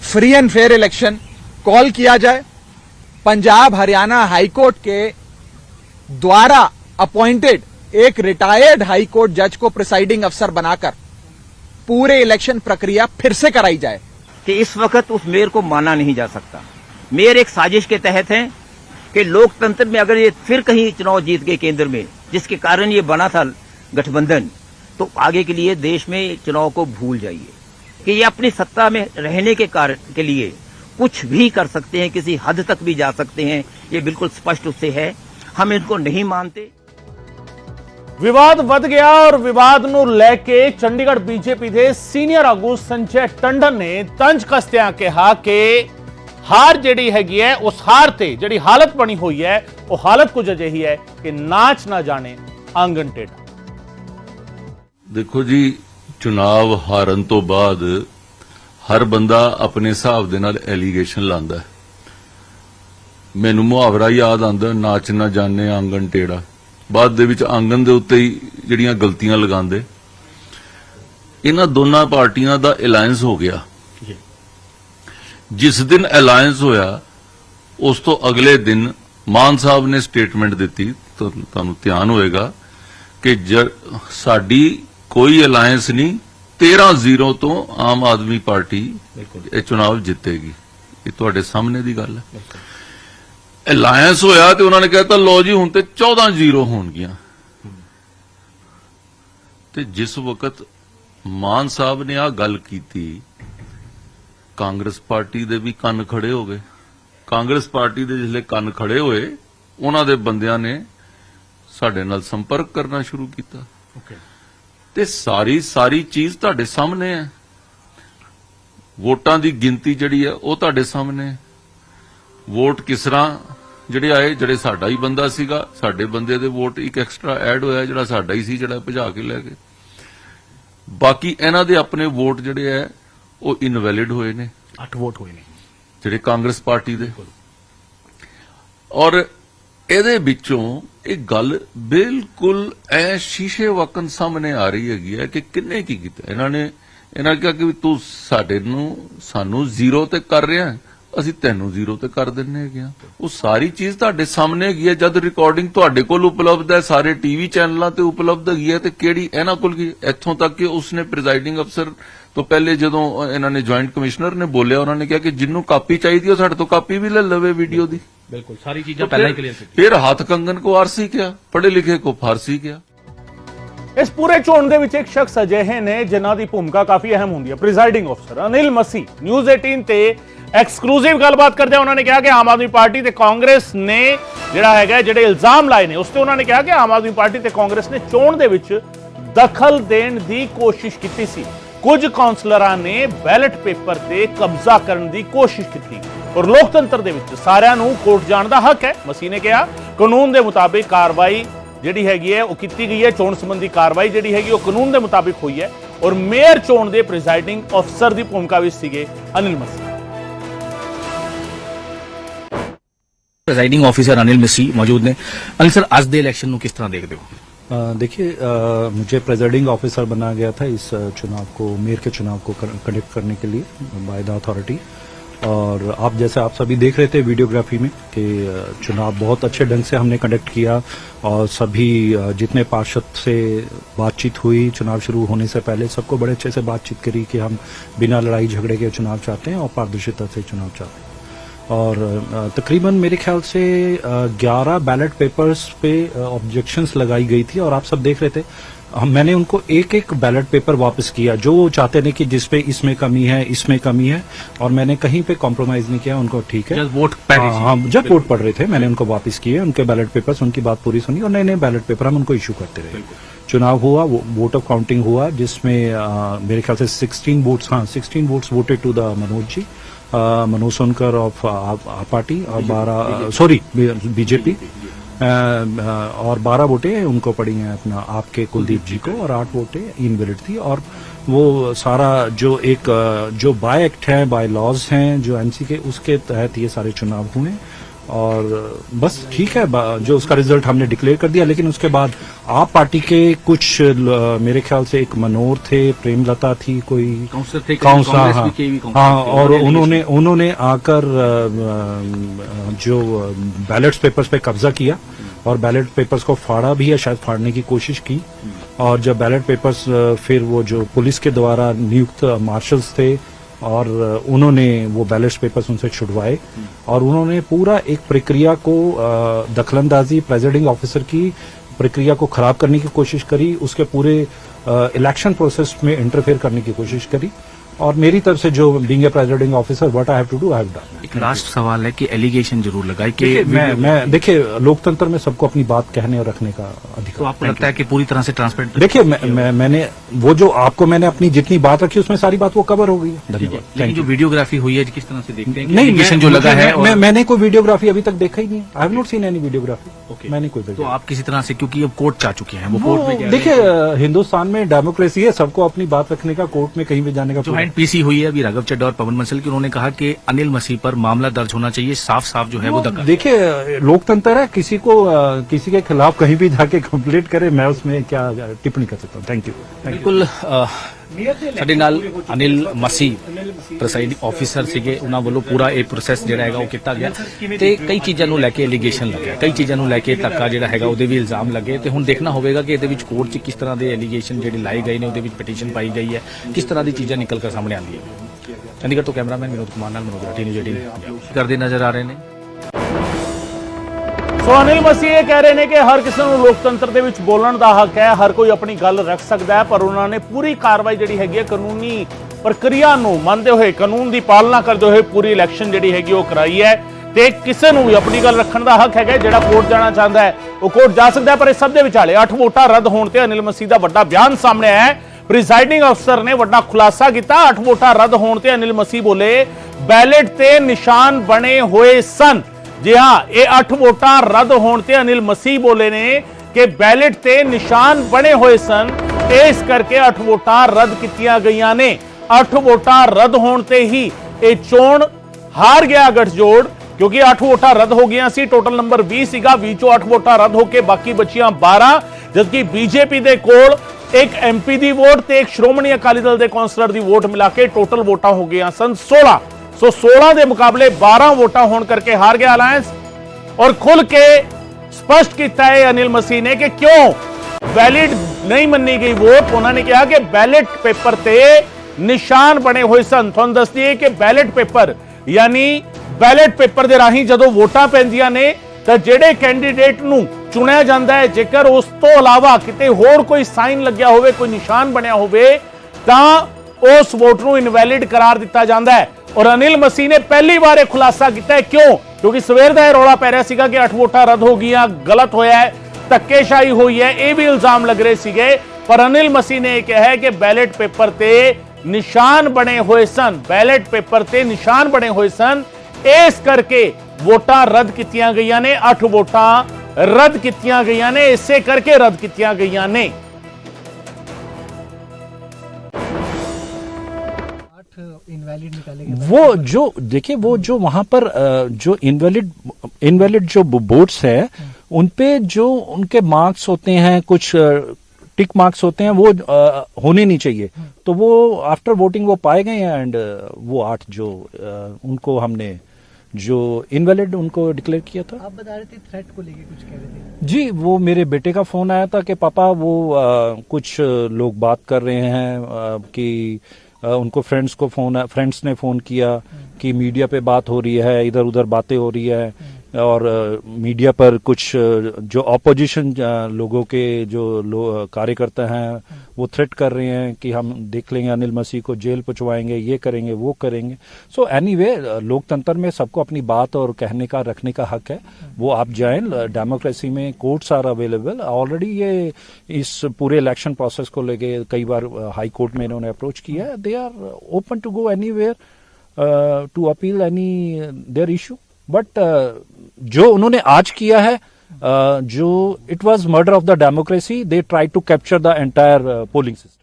free and fair election call किया जाए। पंजाब हरियाणा हाईकोर्ट के द्वारा अपॉइंटेड एक रिटायर्ड हाईकोर्ट जज को प्रिसाइडिंग अफसर बनाकर पूरे इलेक्शन प्रक्रिया फिर से कराई जाए। कि इस वक्त उस मेयर को माना नहीं जा सकता। मेयर एक साजिश के तहत है कि लोकतंत्र में अगर ये फिर कहीं चुनाव जीत गए केंद्र में, जिसके कारण ये बना था गठबंधन तो आगे के लिए देश में चुनाव को भूल जाइए। कि ये अपनी सत्ता में रहने के कारण के लिए कुछ भी कर सकते हैं, किसी हद तक भी जा सकते हैं, ये बिल्कुल स्पष्ट उससे है। हम इनको नहीं मानते। ਵਿਵਾਦ ਵੱਧ ਗਿਆ ਔਰ ਵਿਵਾਦ ਨੂੰ ਲੈ ਕੇ ਚੰਡੀਗੜ੍ਹ ਬੀਜੇਪੀ ਦੇ ਸੀਨੀਅਰ ਆਗੂ ਸੰਜੇ ਟੰਡਨ ਨੇ ਤੰਜ ਕਸਦਿਆਂ ਕਿਹਾ ਕਿ ਹਾਰ ਜਿਹੜੀ ਹੈਗੀ ਹੈ, ਉਸ ਹਾਰ ਤੇ ਜਿਹੜੀ ਹਾਲਤ ਬਣੀ ਹੋਈ ਹੈ, ਉਹ ਹਾਲਤ ਕੁਝ ਅਜਿਹੀ ਹੈ ਕਿ ਨਾਚ ਨਾ ਜਾਣੇ ਆਂਗਨ ਟੇਢਾ। ਦੇਖੋ ਜੀ, ਚੁਣਾਵ ਹਾਰਨ ਤੋਂ ਬਾਅਦ ਹਰ ਬੰਦਾ ਆਪਣੇ ਹਿਸਾਬ ਦੇ ਨਾਲ ਐਲੀਗੇਸ਼ਨ ਲਾਉਂਦਾ ਮੈਨੂੰ ਮੁਹਾਵਰਾ ਯਾਦ ਆਉਂਦਾ, ਨਾਚ ਨਾ ਜਾਣੇ ਆਂਗਨ ਟੇੜਾ ਬਾਅਦ ਦੇ ਵਿੱਚ ਆਂਗਨ ਦੇ ਉੱਤੇ ਹੀ ਜਿਹੜੀਆਂ ਗਲਤੀਆਂ ਲਗਾਉਂਦੇ। ਇਹਨਾਂ ਦੋਨਾਂ ਪਾਰਟੀਆਂ ਦਾ ਅਲਾਈਅੰਸ ਹੋ ਗਿਆ। ਜਿਸ ਦਿਨ ਅਲਾਈਅੰਸ ਹੋਇਆ ਉਸ ਤੋਂ ਅਗਲੇ ਦਿਨ ਮਾਨ ਸਾਹਿਬ ਨੇ ਸਟੇਟਮੈਂਟ ਦਿੱਤੀ ਤੁਹਾ- ਤੁਹਾਨੂੰ ਧਿਆਨ ਹੋਏਗਾ ਕਿ ਸਾਡੀ ਕੋਈ ਅਲਾਈਅੰਸ ਨਹੀਂ 13-0 ਤੋਂ ਆਮ ਆਦਮੀ ਪਾਰਟੀ ਇਹ ਚੁਣਾਵ ਜਿੱਤੇਗੀ। ਇਹ ਤੁਹਾਡੇ ਸਾਹਮਣੇ ਦੀ ਗੱਲ ਹੈ। ਅਲਾਈਅੰਸ ਹੋਇਆ ਤੇ ਉਹਨਾਂ ਨੇ ਕਹਿਤਾ ਲੋ ਜੀ ਹੁਣ ਤੇ 14-0 ਹੋਣਗੀਆਂ। ਤੇ ਜਿਸ ਵਕਤ ਮਾਨ ਸਾਹਿਬ ਨੇ ਆ ਗੱਲ ਕੀਤੀ ਕਾਂਗਰਸ ਪਾਰਟੀ ਦੇ ਵੀ ਕੰਨ ਖੜੇ ਹੋ ਗਏ। ਕਾਂਗਰਸ ਪਾਰਟੀ ਦੇ ਜਿਸਲੇ ਕੰਨ ਖੜੇ ਹੋਏ ਉਹਨਾਂ ਦੇ ਬੰਦਿਆਂ ਨੇ ਸਾਡੇ ਨਾਲ ਸੰਪਰਕ ਕਰਨਾ ਸ਼ੁਰੂ ਕੀਤਾ। ਤੇ ਸਾਰੀ ਸਾਰੀ ਚੀਜ਼ ਤੁਹਾਡੇ ਸਾਹਮਣੇ ਹੈ। ਵੋਟਾਂ ਦੀ ਗਿਣਤੀ ਜਿਹੜੀ ਹੈ ਉਹ ਤੁਹਾਡੇ ਸਾਹਮਣੇ ਹੈ। ਵੋਟ ਕਿਸ ਤਰ੍ਹਾਂ ਜਿਹੜੇ ਆਏ ਜਿਹੜੇ ਸਾਡਾ ਹੀ ਬੰਦਾ ਸੀਗਾ ਸਾਡੇ ਬੰਦੇ ਦੇ ਵੋਟ ਇੱਕ ਐਕਸਟਰਾ ਐਡ ਹੋਇਆ ਜਿਹੜਾ ਸਾਡਾ ਹੀ ਸੀ ਜਿਹੜਾ ਭਜਾ ਕੇ ਲੈ ਗਏ। ਬਾਕੀ ਇਹਨਾਂ ਦੇ ਆਪਣੇ ਵੋਟ ਜਿਹੜੇ ਹੈ ਉਹ ਇਨਵੈਲਿਡ ਹੋਏ ਨੇ। 8 ਵੋਟ ਹੋਏ ਨੇ। ਜਿਹੜੇ ਕਾਂਗਰਸ ਪਾਰਟੀ ਦੇ। ਔਰ ਇਹਦੇ ਵਿੱਚੋਂ ਇਹ ਗੱਲ ਬਿਲਕੁਲ ਐ ਸ਼ੀਸ਼ੇ ਵਕਨ ਸਾਹਮਣੇ ਆ ਰਹੀ ਹੈਗੀ ਹੈ ਕਿ ਕਿੰਨੇ ਕੀ ਕੀਤਾ। ਇਹਨਾਂ ਨੇ ਇਹਨਾਂ ਕਿਹਾ ਕਿ ਤੂੰ ਸਾਡੇ ਨੂੰ ਸਾਨੂੰ ਜ਼ੀਰੋ ਤੇ ਕਰ ਰਿਹਾ ਹੈ, ਅਸੀਂ ਤੈਨੂੰ ਜ਼ੀਰੋ ਤੇ ਕਰ ਦਿੰਨੇ ਹੈਗੇ ਆ। ਉਹ ਸਾਰੀ ਚੀਜ਼ ਤੁਹਾਡੇ ਸਾਹਮਣੇ ਹੈਗੀ ਹੈ ਜਦ ਰਿਕਾਰਡਿੰਗ ਤੁਹਾਡੇ ਕੋਲ ਉਪਲਬਧ ਹੈ ਸਾਰੇ ਟੀਵੀ ਚੈਨਲਾਂ ਤੇ ਉਪਲਬਧ ਹੈਗੀ ਹੈ ਤੇ ਕਿਹੜੀ ਇਹਨਾਂ ਕੋਲ ਕੀ ਇੱਥੋਂ ਤੱਕ ਕਿ ਉਸਨੇ ਪ੍ਰੀਜ਼ਾਈਡਿੰਗ ਅਫਸਰ ਤੋਂ ਪਹਿਲੇ ਜਦੋਂ ਇਹਨਾਂ ਨੇ ਜੁਆਇੰਟ ਕਮਿਸ਼ਨਰ ਨੇ ਬੋਲਿਆ ਉਹਨਾਂ ਨੇ ਕਿਹਾ ਕਿ ਜਿੰਨੂੰ ਕਾਪੀ ਚਾਹੀਦੀ ਉਹ ਸਾਡੇ ਤੋਂ ਕਾਪੀ ਵੀ ਲੈ ਲਵੇ ਵੀਡੀਓ ਦੀ। ਬਿਲਕੁਲ ਸਾਰੀ ਚੀਜ਼ਾਂ ਪਹਿਲਾਂ ਹੀ ਕਲੀਅਰ ਫਿਰ ਹੱਥ ਕੰਗਨ ਕੋ ਆਰਸੀ ਕਿਆ? ਪੜ੍ਹੇ ਲਿਖੇ ਕੋ ਫਾਰਸੀ ਕਿਆ? ਇਸ ਪੂਰੇ ਚੋਣ ਦੇ ਵਿੱਚ ਇੱਕ ਸ਼ਖਸ ਅਜਿਹੇ ਨੇ ਜਿਨ੍ਹਾਂ ਦੀ ਭੂਮਿਕਾ ਕਾਫੀ ਅਹਿਮ ਹੁੰਦੀ ਹੈ। ਪ੍ਰੀਜ਼ਾਈਡਿੰਗ ਅਫਸਰ ਅਨਿਲ ਮਸੀ ਨਿਊਜ਼ 18 ਤੇ ਐਕਸਕਲੂਸਿਵ ਗੱਲਬਾਤ ਕਰਦੇ ਉਹਨਾਂ ਨੇ ਕਿਹਾ ਕਿ ਆਮ ਆਦਮੀ ਪਾਰਟੀ ਤੇ ਕਾਂਗਰਸ ਨੇ ਜਿਹੜਾ ਹੈਗਾ ਜਿਹੜੇ ਇਲਜ਼ਾਮ ਲਾਏ ਨੇ, ਉਸ ਤੇ ਉਹਨਾਂ ਨੇ ਕਿਹਾ ਕਿ ਆਮ ਆਦਮੀ ਪਾਰਟੀ ਤੇ ਕਾਂਗਰਸ ਨੇ ਚੋਣ ਦੇ ਵਿੱਚ ਦਖਲ ਦੇਣ ਦੀ ਕੋਸ਼ਿਸ਼ ਕੀਤੀ ਸੀ। ਕੁਝ ਕਾਉਂਸਲਰਾਂ ਨੇ ਬੈਲਟ ਪੇਪਰ ਤੇ ਕਬਜ਼ਾ ਕਰਨ ਦੀ ਕੋਸ਼ਿਸ਼ ਕੀਤੀ। ਔਰ ਲੋਕਤੰਤਰ ਦੇ ਵਿੱਚ ਸਾਰਿਆਂ ਨੂੰ ਕੋਰਟ ਜਾਣ ਦਾ ਹੱਕ ਹੈ। ਮਸੀ ਨੇ ਕਿਹਾ, ਕਾਨੂੰਨ ਦੇ ਮੁਤਾਬਿਕ ਕਾਰਵਾਈ ਜਿਹੜੀ ਹੈਗੀ ਹੈ, ਉਹ ਕੀਤੀ ਗਈ ਹੈ। ਚੋਣ ਸੰਬੰਧੀ ਕਾਰਵਾਈ ਜਿਹੜੀ ਹੈਗੀ, ਉਹ ਕਾਨੂੰਨ ਦੇ ਮੁਤਾਬਿਕ ਹੋਈ ਹੈ। ਔਰ ਮੇਅਰ ਚੋਣ ਦੇ ਪ੍ਰੀਜ਼ਾਈਡਿੰਗ ਅਫਸਰ ਦੀ ਭੂਮਿਕਾ ਵਿੱਚ ਸੀਗੇ ਅਨਿਲ ਮਸੀ प्रेजाइडिंग ऑफिसर अनिल मिश्री मौजूद ने अनिल सर आज दे इलेक्शन को किस तरह देखते दो देखिए मुझे प्रेजाइडिंग ऑफिसर बनाया गया था इस चुनाव को, मेयर के चुनाव को कंडक्ट करने के लिए बाय द अथॉरिटी और आप जैसे आप सभी देख रहे थे वीडियोग्राफी में कि चुनाव बहुत अच्छे ढंग से हमने कंडक्ट किया और सभी जितने पार्षद से बातचीत हुई चुनाव शुरू होने से पहले, सबको बड़े अच्छे से बातचीत करी कि हम बिना लड़ाई झगड़े के चुनाव चाहते हैं और पारदर्शिता से चुनाव चाहते हैं। और तकरीबन मेरे ख्याल से ग्यारह बैलेट पेपर्स पे ऑब्जेक्शंस लगाई गई थी और आप सब देख रहे थे। हम मैंने उनको एक एक बैलेट पेपर वापस किया जो वो चाहते थे कि जिसपे इसमें कमी है इसमें कमी है और मैंने कहीं पे कॉम्प्रोमाइज नहीं किया उनको ठीक है। वोट पड़ रही हाँ, हाँ जब वोट पड़ रहे थे मैंने उनको वापस किए उनके बैलेट पेपर्स उनकी बात पूरी सुनी और नए नए बैलेट पेपर हम उनको इशू करते रहे। चुनाव हुआ वो वोट ऑफ़ काउंटिंग हुआ जिसमें मेरे ख्याल से 16 वोट्स हाँ 16 votes voted to the Manoj ji. Manoj Sonkar of party और बारह सॉरी बीजेपी। और बारह वोटें उनको पड़ी हैं अपना आपके कुलदीप जी को और आठ वोटें इनवैलिड थी और वो सारा जो एक जो बाय एक्ट है बाय लॉज हैं जो एनसी के उसके तहत ये सारे चुनाव हुए। और बस ठीक है जो उसका रिज़ल्ट हमने डिक्लेयर कर दिया लेकिन उसके बाद आप पार्टी के कुछ मेरे ख्याल से एक मनोर थे प्रेमलता थी कोई काउंसलर थे काउंसलर कांग्रेस हाँ, हाँ और उन्होंने उन्होंने आकर जो बैलेट पेपर्स पे कब्जा किया और बैलेट पेपर्स को फाड़ा भी है शायद फाड़ने की कोशिश की। और जब बैलेट पेपर्स फिर वो जो पुलिस के द्वारा नियुक्त मार्शल्स थे और उन्होंने वो बैलेट पेपर्स उनसे छुड़वाए और उन्होंने पूरा एक प्रक्रिया को दखलंदाजी प्रेजिडिंग ऑफिसर की प्रक्रिया को खराब करने की कोशिश करी, उसके पूरे इलेक्शन प्रोसेस में इंटरफेयर करने की कोशिश करी। और मेरी तरफ़ से जो being a presiding officer what I have to do I have done एक लास्ट सवाल है कि एलिगेशन ज़रूर लगाई कि मैं मैं देखिए लोकतंत्र में सबको अपनी बात कहने और रखने का अधिकार तो आपको लगता है कि पूरी तरह से ट्रांसपेरेंट देखिए मैं, मैं मैंने वो जो आपको मैंने अपनी जितनी बात रखी उसमें सारी बात वो कवर हो गई है। धन्यवाद. जो वीडियोग्राफी हुई है किस तरह से देखते हैं नहीं जो लगा है मैंने कोई वीडियोग्राफी अभी तक देखा ही नहीं I have not seen any videography मैंने कोई तो आप किसी तरह से क्योंकि अब कोर्ट जा चुके हैं वो कोर्ट में देखिए हिंदुस्तान में डेमोक्रेसी है सबको अपनी बात रखने का कोर्ट में कहीं भी जाने का सेट पीसी हुई है अभी राघव चड्डा और पवन मंसल की। उन्होंने कहा कि अनिल मसीह पर मामला दर्ज होना चाहिए साफ़ साफ़ जो है वो देखिए लोकतंत्र है किसी को आ, किसी के खिलाफ कहीं भी जाके कंप्लीट करे मैं उसमें क्या टिप्पणी कर सकता हूँ। थैंक यू बिल्कुल ਸਾਡੇ ਨਾਲ ਅਨਿਲ ਮਸੀ ਪ੍ਰੈਸਾਈਡਿੰਗ ਆਫੀਸਰ ਸੀਗੇ ਉਹਨਾਂ ਵੱਲੋਂ ਪੂਰਾ ਇਹ ਪ੍ਰੋਸੈਸ ਜਿਹੜਾ ਹੈਗਾ ਉਹ ਕੀਤਾ ਗਿਆ ਤੇ ਕਈ ਚੀਜ਼ਾਂ ਨੂੰ ਲੈ ਕੇ ਐਲੀਗੇਸ਼ਨ ਲੱਗਿਆ। ਕਈ ਚੀਜ਼ਾਂ ਨੂੰ ਲੈ ਕੇ ਧੱਕਾ ਜਿਹੜਾ ਹੈਗਾ ਉਹਦੇ ਵੀ ਇਲਜ਼ਾਮ ਲੱਗੇ ਤੇ ਹੁਣ ਦੇਖਣਾ ਹੋਵੇਗਾ ਕਿ ਇਹਦੇ ਵਿੱਚ ਕੋਰਟ 'ਚ ਕਿਸ ਤਰ੍ਹਾਂ ਦੇ ਐਲੀਗੇਸ਼ਨ ਜਿਹੜੇ ਲਾਏ ਗਏ ਨੇ ਉਹਦੇ ਵਿੱਚ ਪਟੀਸ਼ਨ ਪਾਈ ਗਈ ਹੈ। ਕਿਸ ਤਰ੍ਹਾਂ ਦੀ ਚੀਜ਼ਾਂ ਨਿਕਲ ਕੇ ਸਾਹਮਣੇ ਆਉਂਦੀਆਂ ਹੈ ਚੰਡੀਗੜ੍ਹ ਤੋਂ ਕੈਮਰਾਮੈਨ ਵਿਨੋਦ ਕੁਮਾਰ ਨਾਲ ਮਨੋਜ ਰਾਠੀ ਨਿਊਜ਼ 18 ਕਰਦੇ ਨਜ਼ਰ ਆ ਰਹੇ ਨੇ। ਸੋ ਅਨਿਲ ਮਸੀਹ ਇਹ ਕਹਿ ਰਹੇ ਨੇ ਕਿ ਹਰ ਕਿਸੇ ਨੂੰ ਲੋਕਤੰਤਰ ਦੇ ਵਿੱਚ ਬੋਲਣ ਦਾ ਹੱਕ ਹੈ, ਹਰ ਕੋਈ ਆਪਣੀ ਗੱਲ ਰੱਖ ਸਕਦਾ ਹੈ, ਪਰ ਉਹਨਾਂ ਨੇ ਪੂਰੀ ਕਾਰਵਾਈ ਜਿਹੜੀ ਹੈਗੀ ਹੈ, ਕਾਨੂੰਨੀ ਪ੍ਰਕਿਰਿਆ ਨੂੰ ਮੰਨਦੇ ਹੋਏ, ਕਾਨੂੰਨ ਦੀ ਪਾਲਣਾ ਕਰਦੇ ਹੋਏ ਪੂਰੀ ਇਲੈਕਸ਼ਨ ਜਿਹੜੀ ਹੈਗੀ ਉਹ ਕਰਾਈ ਹੈ ਤੇ ਕਿਸੇ ਨੂੰ ਵੀ ਆਪਣੀ ਗੱਲ ਰੱਖਣ ਦਾ ਹੱਕ ਹੈਗਾ ਜਿਹੜਾ ਕੋਰਟ ਜਾਣਾ ਚਾਹੁੰਦਾ ਹੈ, ਉਹ ਕੋਰਟ ਜਾ ਸਕਦਾ ਹੈ, ਪਰ ਇਹ ਸਭ ਦੇ ਵਿਚਾਲੇ 8 ਵੋਟਾਂ ਰੱਦ ਹੋਣ ਤੇ ਅਨਿਲ ਮਸੀਹ ਦਾ ਵੱਡਾ ਬਿਆਨ ਸਾਹਮਣੇ ਆਇਆ ਹੈ। ਪ੍ਰੀਜ਼ਾਈਡਿੰਗ ਅਫਸਰ ਨੇ ਵੱਡਾ ਖੁਲਾਸਾ ਕੀਤਾ 8 ਵੋਟਾਂ ਰੱਦ ਹੋਣ ਤੇ ਅਨਿਲ ਮਸੀਹ ਬੋਲੇ ਬੈਲਟ ਤੇ ਨਿਸ਼ਾਨ ਬਣੇ ਹੋਏ ਸਨ। ਜੀ ਹਾਂ, ਇਹ 8 ਵੋਟਾਂ ਰੱਦ ਹੋਣ ਤੇ ਅਨਿਲ ਮਸੀਹ ਬੋਲੇ ਨੇ ਕਿ ਬੈਲਟ ਤੇ ਨਿਸ਼ਾਨ ਬਣੇ ਹੋਏ ਸਨ ਤੇ ਇਸ ਕਰਕੇ 8 ਵੋਟਾਂ ਰੱਦ ਕੀਤੀਆਂ ਗਈਆਂ ਨੇ। 8 ਵੋਟਾਂ ਰੱਦ ਹੋਣ ਤੇ ਹੀ ਇਹ ਚੋਣ ਹਾਰ ਗਿਆ ਗਠਜੋੜ, ਕਿਉਂਕਿ 8 ਵੋਟਾਂ ਰੱਦ ਹੋ ਗਈਆਂ ਸੀ, ਟੋਟਲ ਨੰਬਰ 20 ਸੀਗਾ 20 ਚੋਂ 8 ਵੋਟਾਂ ਰੱਦ ਹੋ ਕੇ ਬਾਕੀ ਬਚੀਆਂ 12 ਜਦਕਿ ਬੀਜੇਪੀ ਦੇ ਕੋਲ ਇੱਕ ਐਮਪੀ ਦੀ ਵੋਟ ਤੇ ਇੱਕ ਸ਼੍ਰੋਮਣੀ ਅਕਾਲੀ ਦਲ ਦੇ ਕੌਂਸਲਰ ਦੀ ਵੋਟ ਮਿਲਾ ਕੇ ਟੋਟਲ ਵੋਟਾਂ ਹੋ ਗਈਆਂ ਸਨ 16 ਸੋ 16 ਦੇ ਮੁਕਾਬਲੇ 12 ਵੋਟਾਂ ਹੋਣ ਕਰਕੇ ਹਾਰ ਗਿਆ ਅਲਾਇੰਸ ਔਰ ਖੁੱਲ ਕੇ ਸਪਸ਼ਟ ਕੀਤਾ ਹੈ ਅਨਿਲ ਮਸੀਹ ਨੇ ਕਿ ਕਿਉਂ ਵੈਲਿਡ ਨਹੀਂ ਮੰਨੀ ਗਈ ਵੋਟ? ਉਹਨਾਂ ਨੇ ਕਿਹਾ ਕਿ ਬੈਲਟ ਪੇਪਰ ਤੇ ਨਿਸ਼ਾਨ ਬਣੇ ਹੋਏ ਸਨ। ਤੁਹਾਨੂੰ ਦੱਸ ਦਈਏ ਕਿ ਬੈਲਟ ਪੇਪਰ ਯਾਨੀ ਬੈਲਟ ਪੇਪਰ ਦੇ ਰਾਹੀਂ ਜਦੋਂ ਵੋਟਾਂ ਪੈਂਦੀਆਂ ਨੇ, ਤਾਂ ਜਿਹੜੇ ਕੈਂਡੀਡੇਟ ਨੂੰ ਚੁਣਿਆ ਜਾਂਦਾ ਹੈ, ਜੇਕਰ ਉਸ ਤੋਂ ਇਲਾਵਾ ਕਿਤੇ ਹੋਰ ਕੋਈ ਸਾਈਨ ਲੱਗਿਆ ਹੋਵੇ, ਕੋਈ ਨਿਸ਼ਾਨ ਬਣਿਆ ਹੋਵੇ, ਤਾਂ ਉਸ ਵੋਟ ਨੂੰ ਇਨਵੈਲਿਡ ਕਰਾਰ ਦਿੱਤਾ ਜਾਂਦਾ ਹੈ। ਔਰ ਅਨਿਲ ਮਸੀਹ ਨੇ ਪਹਿਲੀ ਵਾਰ ਇਹ ਖੁਲਾਸਾ ਕੀਤਾ ਹੈ ਕਿਉਂ ਕਿਉਂਕਿ ਸਵੇਰ ਦਾ ਇਹ ਰੌਲਾ ਪੈ ਰਿਹਾ ਸੀਗਾ ਕਿ 8 ਵੋਟਾਂ ਰੱਦ ਹੋ ਗਈਆਂ ਗਲਤ ਹੋਇਆ ਹੈ ਧੱਕੇਸ਼ਾਹੀ ਹੋਈ ਹੈ ਇਹ ਵੀ ਇਲਜ਼ਾਮ ਲੱਗ ਰਹੇ ਸੀਗੇ ਪਰ ਅਨਿਲ ਮਸੀਹ ਨੇ ਇਹ ਕਿਹਾ ਹੈ ਕਿ ਬੈਲਟ ਪੇਪਰ ਤੇ ਨਿਸ਼ਾਨ ਬਣੇ ਹੋਏ ਸਨ ਬੈਲਟ ਪੇਪਰ ਤੇ ਨਿਸ਼ਾਨ ਬਣੇ ਹੋਏ ਸਨ ਇਸ ਕਰਕੇ ਵੋਟਾਂ ਰੱਦ ਕੀਤੀਆਂ ਗਈਆਂ ਨੇ 8 ਵੋਟਾਂ ਰੱਦ ਕੀਤੀਆਂ ਗਈਆਂ ਨੇ ਇਸੇ ਕਰਕੇ ਰੱਦ ਕੀਤੀਆਂ ਗਈਆਂ ਨੇ वो जो देखिए वो जो वहाँ पर जो इनवैलिड इनवैलिड जो बोर्ड्स है उन पे जो उनके मार्क्स होते हैं कुछ टिक मार्क्स होते हैं वो अ, होने नहीं चाहिए। तो वो आफ्टर वोटिंग वो पाए गए हैं एंड वो आठ जो अ, उनको हमने जो इनवैलिड उनको डिक्लेयर किया था। आप बता रहे थे थ्रेट को लेके कुछ कह रहे थे। जी वो मेरे बेटे का फ़ोन आया था कि पापा वो अ, कुछ लोग बात कर रहे हैं अ, कि उनको फ्रेंड्स को फोन फ्रेंड्स ने फोन किया कि मीडिया पे बात हो रही है इधर उधर बातें हो रही है और मीडिया पर कुछ जो ऑपोजिशन लोगों के जो लो, कार्यकर्ता हैं वो थ्रेट कर रहे हैं कि हम देख लेंगे अनिल मसीह को जेल पहुंचवाएँगे ये करेंगे वो करेंगे। सो एनीवे लोकतंत्र में सबको अपनी बात और कहने का रखने का हक है। वो आप जाएँ डेमोक्रेसी में कोर्ट्स आर अवेलेबल ऑलरेडी ये इस पूरे इलेक्शन प्रोसेस को लेके कई बार हाई कोर्ट में इन्होंने अप्रोच किया है। They are open to go anywhere to appeal any their issue but जो उन्होंने आज किया है uh, जो it was murder of the democracy they try to capture the entire polling system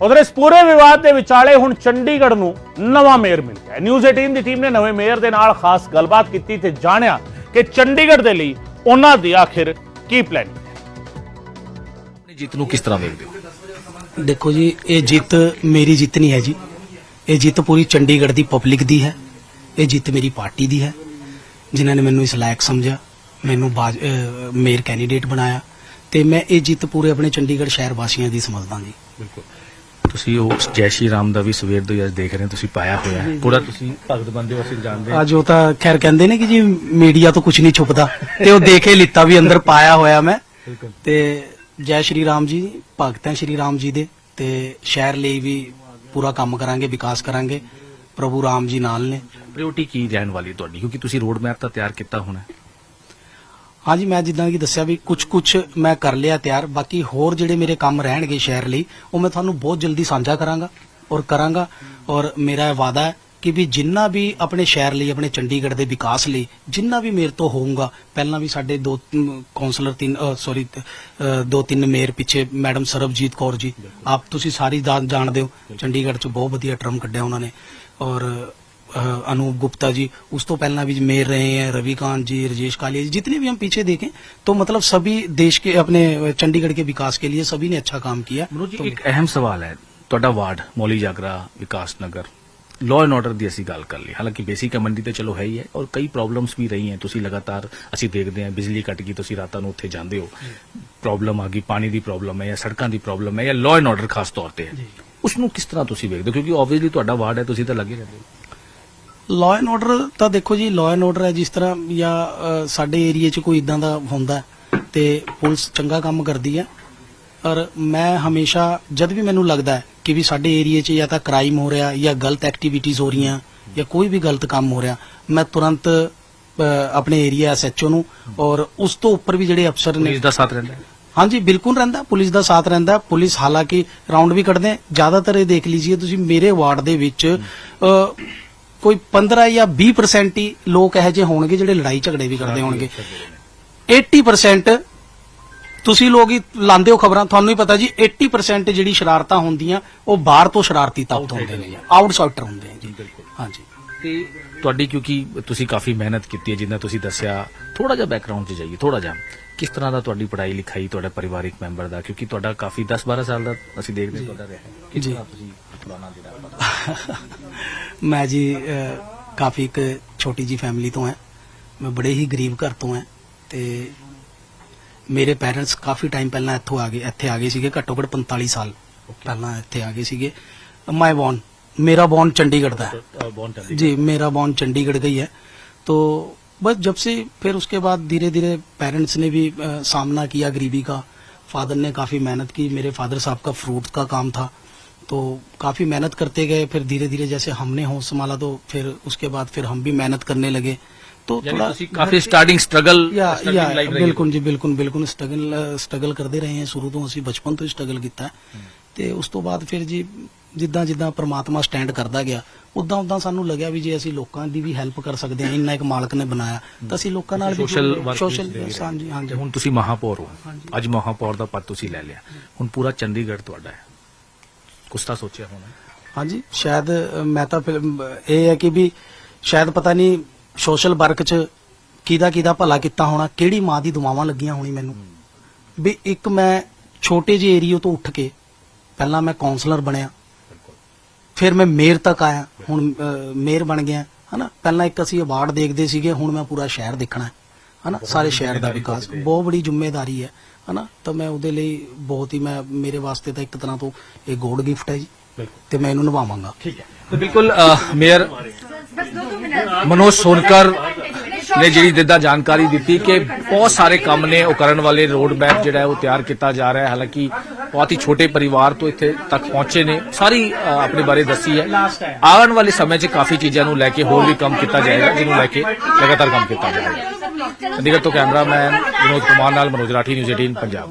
ਉਧਰ ਇਸ ਪੂਰੇ ਵਿਵਾਦ ਦੇ ਵਿਚਾਲੇ ਹੁਣ ਚੰਡੀਗੜ੍ਹ ਨੂੰ ਨਵਾਂ ਮੇਅਰ ਮਿਲ ਗਿਆ ਹੈ। ਨਿਊਜ਼ 18 ਦੀ ਟੀਮ ਨੇ ਨਵੇਂ ਮੇਅਰ ਦੇ ਨਾਲ ਖਾਸ ਗੱਲਬਾਤ ਕੀਤੀ ਤੇ ਜਾਣਿਆ ਕਿ ਚੰਡੀਗੜ੍ਹ ਦੇ ਲਈ ਉਹਨਾਂ ਦੀ ਆਖਿਰ ਕੀ ਪਲਾਨ ਆਪਣੀ ਜਿੱਤ ਨੂੰ ਕਿਸ ਤਰ੍ਹਾਂ ਵੇਖਦੇ ਹੋ ਦੇਖੋ ਜੀ ਇਹ ਜਿੱਤ ਮੇਰੀ ਜਿੱਤ ਨਹੀਂ ਹੈ ਜੀ ਇਹ ਜਿੱਤ ਪੂਰੀ ਚੰਡੀਗੜ੍ਹ ਦੀ ਪਬਲਿਕ ਦੀ ਹੈ ਇਹ ਜਿੱਤ ਮੇਰੀ ਪਾਰਟੀ ਦੀ ਹੈ ਜਿਨ੍ਹਾਂ ਨੇ ਮੈਨੂੰ ਇਸ ਲਾਇਕ ਸਮਝਿਆ ਮੈਨੂੰ ਮੇਅਰ ਕੈਂਡੀਡੇਟ ਬਣਾਇਆ ਤੇ ਮੈਂ ਇਹ ਜਿੱਤ ਪੂਰੇ ਆਪਣੇ ਚੰਡੀਗੜ੍ਹ ਸ਼ਹਿਰ ਵਾਸੀਆਂ ਦੀ ਸਮਝਦਾ ਜੀ। ਬਿਲਕੁਲ। ਤੁਸੀਂ ਉਹ ਜੈ ਸ਼੍ਰੀ ਰਾਮ ਦਾ ਵੀ ਸਵੇਰ ਤੋਂ ਅੱਜ ਦੇਖ ਰਹੇ ਹੋ ਤੁਸੀਂ ਪਾਇਆ ਹੋਇਆ ਹੈ। ਪੂਰਾ ਤੁਸੀਂ ਭਗਤ ਬੰਦੇ ਹੋ ਅਸੀਂ ਜਾਣਦੇ ਹਾਂ। ਅੱਜ ਉਹ ਤਾਂ ਖੈਰ ਕਹਿੰਦੇ ਨੇ ਕਿ ਜੀ ਮੀਡੀਆ ਤੋਂ ਕੁਝ ਨਹੀਂ ਛੁਪਦਾ ਤੇ ਉਹ ਦੇਖੇ ਲਿੱਤਾ ਵੀ ਅੰਦਰ ਪਾਇਆ ਹੋਇਆ ਮੈਂ। ਤੇ ਜੈ ਸ਼੍ਰੀ ਰਾਮ ਜੀ ਭਗਤ ਸ਼੍ਰੀ ਰਾਮ ਜੀ ਦੇ ਤੇ ਸ਼ਹਿਰ ਲਈ ਵੀ ਪੂਰਾ ਕੰਮ ਕਰਾਂਗੇ ਵਿਕਾਸ ਕਰਾਂਗੇ। ਪ੍ਰਭੂ ਰਾਮ ਜੀ ਨਾਲ ਨੇ। ਪ੍ਰਾਇੋਰਟੀ ਕੀ ਰਹਿਣ ਵਾਲੀ ਤੁਹਾਡੀ? ਕਿਉਂਕਿ ਤੁਸੀਂ ਰੋਡ ਮੈਪ ਤਾਂ ਤਿਆਰ ਕੀਤਾ ਹੋਣਾ ਹੈ। ਹਾਂਜੀ ਮੈਂ ਜਿੱਦਾਂ ਕਿ ਦੱਸਿਆ ਵੀ ਕੁਝ ਕੁਝ ਮੈਂ ਕਰ ਲਿਆ ਤਿਆਰ। ਬਾਕੀ ਹੋਰ ਜਿਹੜੇ ਮੇਰੇ ਕੰਮ ਰਹਿਣਗੇ ਸ਼ਹਿਰ ਲਈ ਉਹ ਮੈਂ ਤੁਹਾਨੂੰ ਬਹੁਤ ਜਲਦੀ ਸਾਂਝਾ ਕਰਾਂਗਾ ਔਰ ਕਰਾਂਗਾ। ਔਰ ਮੇਰਾ ਇਹ ਵਾਅਦਾ ਹੈ ਕਿ ਵੀ ਜਿੰਨਾ ਵੀ ਆਪਣੇ ਸ਼ਹਿਰ ਲਈ ਆਪਣੇ ਚੰਡੀਗੜ੍ਹ ਦੇ ਵਿਕਾਸ ਲਈ ਜਿੰਨਾ ਵੀ ਮੇਰੇ ਤੋਂ ਹੋਊਗਾ ਪਹਿਲਾਂ ਵੀ ਸਾਡੇ ਦੋ ਤਿੰਨ ਕੌਂਸਲਰ ਤਿੰਨ ਸੌਰੀ ਦੋ ਤਿੰਨ ਮੇਅਰ ਪਿੱਛੇ ਮੈਡਮ ਸਰਬਜੀਤ ਕੌਰ ਜੀ ਆਪ ਤੁਸੀਂ ਸਾਰੀ ਜਾਣ- ਜਾਣਦੇ ਹੋ। ਚੰਡੀਗੜ੍ਹ 'ਚ ਬਹੁਤ ਵਧੀਆ ਟਰਮ ਕੱਢਿਆ ਉਹਨਾਂ ਨੇ। ਔਰ अ, अनूप गुप्ता जी उस तो पहला भी मेयर रहे हैं रविकांत जी राजेश कालिया जी जितने भी हम पीछे देखें तो मतलब सभी देश के अपने चंडीगढ़ के विकास के लिए सभी ने अच्छा काम किया ਮਨੋਜ तो ਜੀ ਇੱਕ ਅਹਿਮ ਸਵਾਲ ਹੈ ਤੁਹਾਡਾ ward Mauli Jagran Vikas Nagar law and order ਦੀ ਅਸੀਂ ਗੱਲ ਕਰ ਲਈ ਹਾਲਾਂਕਿ ਬੇਸਿਕ ਕਮੰਡੀ ਤੇ ਚਲੋ ਹੈ ਹੀ ਹੈ ਔਰ ਕਈ ਪ੍ਰੋਬਲਮਸ ਵੀ ਰਹੀ ਹੈ ਤੁਸੀਂ ਲਗਾਤਾਰ ਅਸੀਂ ਦੇਖਦੇ ਹਾਂ ਬਿਜਲੀ ਕੱਟ ਗਈ ਤੁਸੀਂ ਰਾਤਾਂ ਨੂੰ ਉੱਥੇ ਜਾਂਦੇ ਹੋ ਪ੍ਰੋਬਲਮ ਆ ਗਈ ਪਾਣੀ ਦੀ ਪ੍ਰੋਬਲਮ ਹੈ ਜਾਂ ਸੜਕਾਂ ਦੀ ਪ੍ਰੋਬਲਮ ਹੈ ਜਾਂ ਲਾਅ ਐਂਡ ਆਰਡਰ ਖਾਸ ਤੌਰ ਤੇ ਹੈ ਉਸ ਨੂੰ ਕਿਸ ਤਰ੍ਹਾਂ ਤੁਸੀਂ ਵੇਖਦੇ ਹੋ? ਕਿਉਂਕਿ ਆਬਵੀਅਸਲੀ ਤੁਹਾਡਾ ਵਾਰਡ ਹੈ ਤੁਸੀਂ ਤਾਂ ਲੱਗੇ ਰਹਿੰਦੇ ਹੋ। ਲਾਅ ਐਂਡ ਆਰਡਰ ਤਾਂ ਦੇਖੋ ਜੀ ਲਾਅ ਐਂਡ ਆਰਡਰ ਹੈ ਜਿਸ ਤਰ੍ਹਾਂ ਜਾਂ ਅ, ਸਾਡੇ ਏਰੀਏ 'ਚ ਕੋਈ ਇਦਾਂ ਦਾ ਹੁੰਦਾ ਤੇ ਪੁਲਿਸ ਚੰਗਾ ਕੰਮ ਕਰਦੀ ਹੈ। ਔਰ ਮੈਂ ਹਮੇਸ਼ਾ ਜਦ ਵੀ ਮੈਨੂੰ ਲੱਗਦਾ ਹੈ ਕਿ ਵੀ ਸਾਡੇ ਏਰੀਏ 'ਚ ਜਾਂ ਤਾਂ ਕ੍ਰਾਈਮ ਹੋ ਰਿਹਾ ਜਾਂ ਗਲਤ ਐਕਟੀਵਿਟੀਜ਼ ਹੋ ਰਹੀਆਂ ਜਾਂ ਕੋਈ ਵੀ ਗਲਤ ਕੰਮ ਹੋ ਰਿਹਾ ਮੈਂ ਤੁਰੰਤ ਅ, ਆਪਣੇ ਏਰੀਆ ਐਸਐਚਓ ਨੂੰ ਔਰ ਉਸ ਤੋਂ ਉੱਪਰ ਵੀ ਜਿਹੜੇ ਅਫਸਰ ਨੇ ਪੁਲਿਸ ਦਾ ਸਾਥ ਰਹਿੰਦਾ ਹੈ। ਹਾਂਜੀ ਬਿਲਕੁਲ ਰਹਿੰਦਾ ਪੁਲਿਸ ਦਾ ਸਾਥ ਰਹਿੰਦਾ ਪੁਲਿਸ ਹਾਲਾਂਕਿ ਰਾਉਂਡ ਵੀ ਕੱਢਦੇ। ਜ਼ਿਆਦਾਤਰ ਇਹ ਦੇਖ ਲੀਜੀਏ ਤੁਸੀਂ ਮੇਰੇ ਵਾਰਡ ਦੇ ਵਿੱਚ ਕੋਈ 15 ਜਾਂ 20% ਹੀ ਲੋਕ ਇਹੋ ਜਿਹੇ ਹੋਣਗੇ ਜਿਹੜੇ ਲੜਾਈ ਝਗੜੇ ਵੀ ਕਰਦੇ ਹੋਣਗੇ। 80% ਤੁਸੀਂ ਲੋਕ ਹੀ ਲਾਉਂਦੇ ਹੋ ਖਬਰਾਂ ਤੁਹਾਨੂੰ ਹੀ ਪਤਾ ਜੀ 80% ਜਿਹੜੀ ਸ਼ਰਾਰਤਾਂ ਹੁੰਦੀਆਂ ਉਹ ਬਾਹਰ ਤੋਂ ਸ਼ਰਾਰਤੀ ਤੱਤ ਹੁੰਦੇ ਨੇ ਆਊਟਸਾਈਡਰ ਹੁੰਦੇ ਆ ਜੀ। ਹਾਂਜੀ। ਤੇ ਤੁਹਾਡੀ ਕਿਉਂਕਿ ਤੁਸੀਂ ਕਾਫੀ ਮਿਹਨਤ ਕੀਤੀ ਹੈ ਜਿੰਨਾ ਤੁਸੀਂ ਦੱਸਿਆ ਥੋੜਾ ਜਿਹਾ ਬੈਕਗ੍ਰਾਉਂਡ 'ਚ ਜਾਈਏ ਥੋੜਾ ਜਿਹਾ। ਕਿਸ ਤਰ੍ਹਾਂ ਦਾ ਤੁਹਾਡੀ ਪੜ੍ਹਾਈ ਲਿਖਾਈ ਤੁਹਾਡਾ ਪਰਿਵਾਰਿਕ ਮੈਂਬਰ ਦਾ? ਕਿਉਂਕਿ ਤੁਹਾਡਾ ਕਾਫੀ 10 12 ਸਾਲ ਦਾ ਅਸੀਂ ਦੇਖਦੇ ਤੁਹਾਡਾ ਰਿਹਾ ਹੈ। ਕਿਸ। ਤਰ੍ਹਾਂ ਤੁਸੀਂ ਪੁਰਾਣਾ ਜਿਹੜਾ [LAUGHS] ਮੈਂ ਜੀ ਕਾਫੀ ਇੱਕ ਛੋਟੀ ਜੀ ਫੈਮਿਲੀ ਤੋਂ ਹਾਂ। ਮੈਂ ਬੜੇ ਹੀ ਗਰੀਬ ਘਰ ਤੋਂ ਹਾਂ ਤੇ ਮੇਰੇ ਪੈਰੈਂਟਸ ਕਾਫੀ ਟਾਈਮ ਪਹਿਲਾਂ ਇੱਥੋਂ ਆ ਗਏ ਇੱਥੇ ਆ ਗਏ ਸੀਗੇ ਘੱਟੋ ਘੱਟ 45 ਸਾਲ ਪਹਿਲਾਂ ਇੱਥੇ ਆ ਗਏ ਸੀਗੇ। ਮਾਈ ਬੌਨ मेरा बॉर्न चंडीगढ़ था ਬੌਨ जी मेरा बॉर्न चंडीगढ़ गई है तो बस जब से फिर उसके बाद धीरे धीरे पेरेंट्स ने भी अ, सामना किया गरीबी का फादर ने काफ़ी मेहनत की मेरे फादर साहब का फ्रूट का काम था तो काफ़ी मेहनत करते गए फिर धीरे धीरे जैसे हमने होश संभाला तो फिर उसके बाद फिर हम भी मेहनत करने लगे तो ਯਾਨੀ थोड़ा ਤੁਸੀਂ ਕਾਫੀ ਸਟਾਰਟਿੰਗ ਸਟਰਗਲ या या ਬਿਲਕੁਲ ਜੀ ਬਿਲਕੁਲ ਬਿਲਕੁਲ ਸਟਰਗਲ ਸਟਰਗਲ ਕਰਦੇ ਰਹੇ ਹਾਂ ਸ਼ੁਰੂ ਤੋਂ ਅਸੀਂ ਬਚਪਨ ਤੋਂ ਹੀ ਸਟਰਗਲ ਕੀਤਾ ਹੈ। ਤੇ ਉਸ ਤੋਂ ਬਾਅਦ ਫਿਰ ਜੀ ਜਿੱਦਾਂ ਜਿੱਦਾਂ ਪ੍ਰਮਾਤਮਾ ਸਟੈਂਡ ਕਰਦਾ ਗਿਆ ਉਦਾਂ ਉਦਾਂ ਸਾਨੂੰ ਲੱਗਿਆ ਵੀ ਜੇ ਅਸੀਂ ਲੋਕਾਂ ਦੀ ਵੀ ਹੈਲਪ ਕਰ ਸਕਦੇ ਹਾਂ ਇੰਨਾ ਇੱਕ ਮਾਲਕ ਨੇ ਬਣਾਇਆ ਤਾਂ ਅਸੀਂ ਲੋਕਾਂ ਨਾਲ ਵੀ ਸੋਸ਼ਲ ਸੋਸ਼ਲ ਹਾਂਜੀ ਹਾਂਜੀ। ਹੁਣ ਤੁਸੀਂ ਮਹਾਪੌਰ ਹੋ। ਅੱਜ ਮਹਾਪੌਰ ਦਾ ਪਦ ਤੁਸੀਂ ਲੈ ਲਿਆ। ਹੁਣ ਪੂਰਾ ਚੰਡੀਗੜ੍ਹ ਤੁਹਾਡਾ ਹੈ। ਕੁਛ ਤਾਂ ਸੋਚਿਆ ਹੋਣਾ। ਹਾਂਜੀ ਸ਼ਾਇਦ ਮੈਂ ਤਾਂ ਫਿਲਮ ਇਹ ਹੈ ਕਿ ਵੀ ਸ਼ਾਇਦ ਪਤਾ ਨਹੀਂ ਸੋਸ਼ਲ ਵਰਕ 'ਚ ਕਿਹਦਾ ਕਿਹਦਾ ਭਲਾ ਕੀਤਾ ਹੋਣਾ ਕਿਹੜੀ ਮਾਂ ਦੀ ਦੁਆਵਾਂ ਲੱਗੀਆਂ ਹੋਣੀ ਮੈਨੂੰ। ਵੀ ਇੱਕ ਮੈਂ ਛੋਟੇ ਜਿਹੇ ਏਰੀਆ ਤੋਂ ਉੱਠ ਕੇ ਪਹਿਲਾਂ ਮੈਂ ਕਾਉਂਸਲਰ ਬਣਿਆ। ਫਿਰ ਮੈਂ ਮੇਅਰ ਤੱਕ ਆਇਆ। ਹੁਣ ਮੇਅਰ ਬਣ ਗਿਆ। ਹਨਾ? ਪਹਿਲਾਂ ਇੱਕ ਅਸੀਂ ਅਵਾਰਡ ਦੇਖਦੇ ਸੀਗੇ ਹੁਣ ਮੈਂ ਪੂਰਾ ਸ਼ਹਿਰ ਦੇਖਣਾ ਹੈ। ਹਨਾ? ਸਾਰੇ ਸ਼ਹਿਰ ਦਾ ਵਿਕਾਸ। ਬਹੁਤ ਬੜੀ ਜ਼ਿੰਮੇਵਾਰੀ ਹੈ। ਹਨਾ? ਤਾਂ ਮੈਂ ਉਹਦੇ ਲਈ ਬਹੁਤ ਹੀ ਮੈਂ ਮੇਰੇ ਵਾਸਤੇ ਤਾਂ ਇੱਕ ਤਰ੍ਹਾਂ ਤੋਂ ਇਹ ਗੋਡ ਗਿਫਟ ਹੈ ਜੀ। ਤੇ ਮੈਂ ਇਹਨੂੰ ਨਿਭਾਵਾਂਗਾ। ਠੀਕ ਹੈ। ਤੇ ਬਿਲਕੁਲ ਮੇਅਰ ਮਨੋਜ ਸੋਨਕਰ ਨੇ ਜਿਹੜੀ ਦਿੱਤਾ ਜਾਣਕਾਰੀ ਦਿੱਤੀ ਕਿ ਬਹੁਤ ਸਾਰੇ ਕੰਮ ਨੇ, ਉਹ ਕਰਨ ਵਾਲੇ ਰੋਡ ਮੈਪ ਜਿਹੜਾ ਉਹ ਤਿਆਰ ਕੀਤਾ ਜਾ ਰਿਹਾ ਹੈ। ਹਾਲਾਂਕਿ ਬਹੁਤ ਹੀ ਛੋਟੇ ਪਰਿਵਾਰ ਤੋਂ ਇੱਥੇ ਤੱਕ ਪਹੁੰਚੇ ਨੇ। ਸਾਰੀ ਆਪਣੇ ਬਾਰੇ ਦੱਸੀ ਹੈ। ਆਉਣ ਵਾਲੇ ਸਮੇਂ 'ਚ ਕਾਫੀ ਚੀਜ਼ਾਂ ਨੂੰ ਲੈ ਕੇ ਹੋਰ ਵੀ ਕੰਮ ਕੀਤਾ ਜਾਏਗਾ, ਜਿਹਨੂੰ ਲੈ ਕੇ ਲਗਾਤਾਰ ਕੰਮ ਕੀਤਾ ਜਾਏਗਾ ਚੰਡੀਗੜ੍ਹ ਤੋਂ ਕੈਮਰਾਮੈਨ ਵਿਨੋਦ ਕੁਮਾਰ ਨਾਲ ਮਨੋਜ ਰਾਠੀ ਨਿਊਜ਼ 18 ਪੰਜਾਬ।